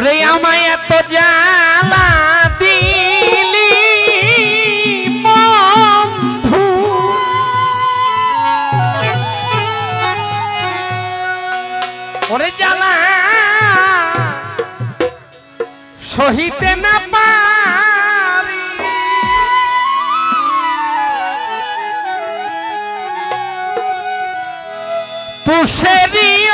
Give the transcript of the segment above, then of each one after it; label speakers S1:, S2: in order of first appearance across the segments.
S1: ওরে আমায় এত জ্বালা দিলি বন্ধু। ওরে জ্বালা সহিতে না পারি। তুষেরিয়া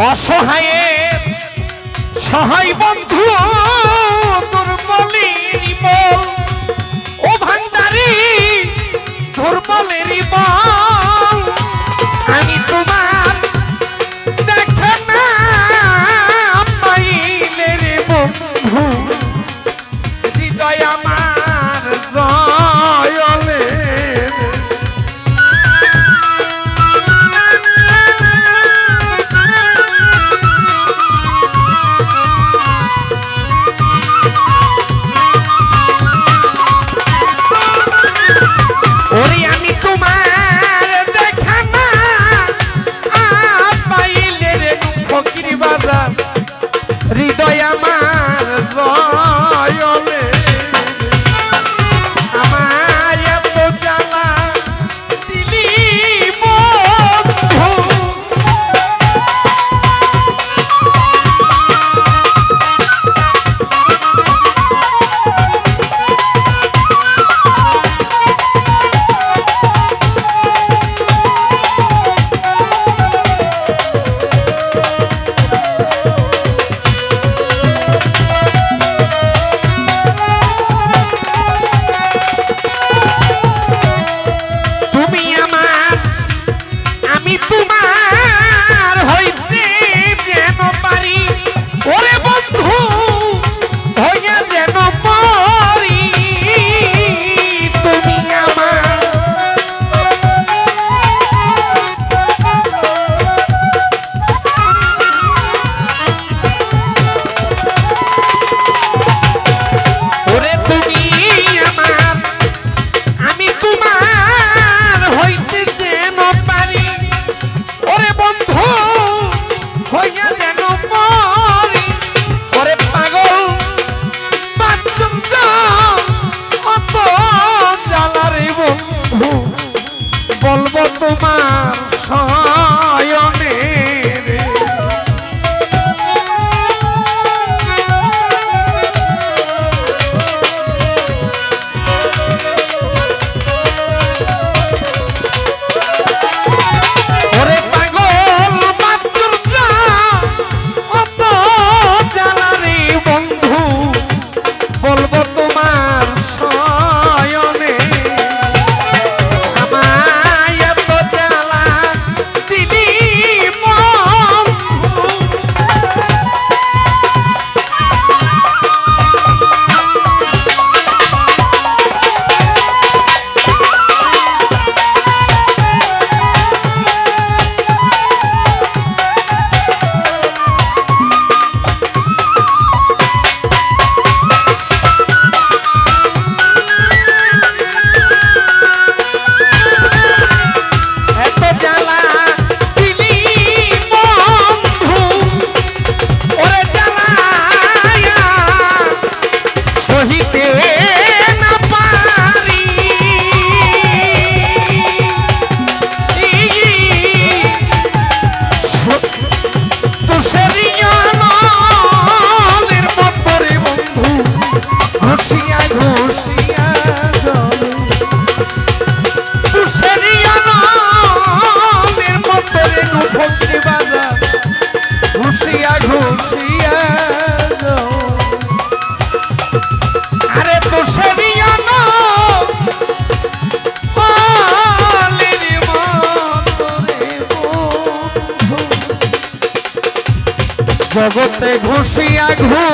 S1: অসহায়ের সহায় বন্ধু দুর্বলের ও ভান্ডারী দুর্বলের বা ঘুষিয়া ঘুষিয়া আরে তুষেরিয়ান মালিনী মতরে জগতে ঘুষিয়া ঘু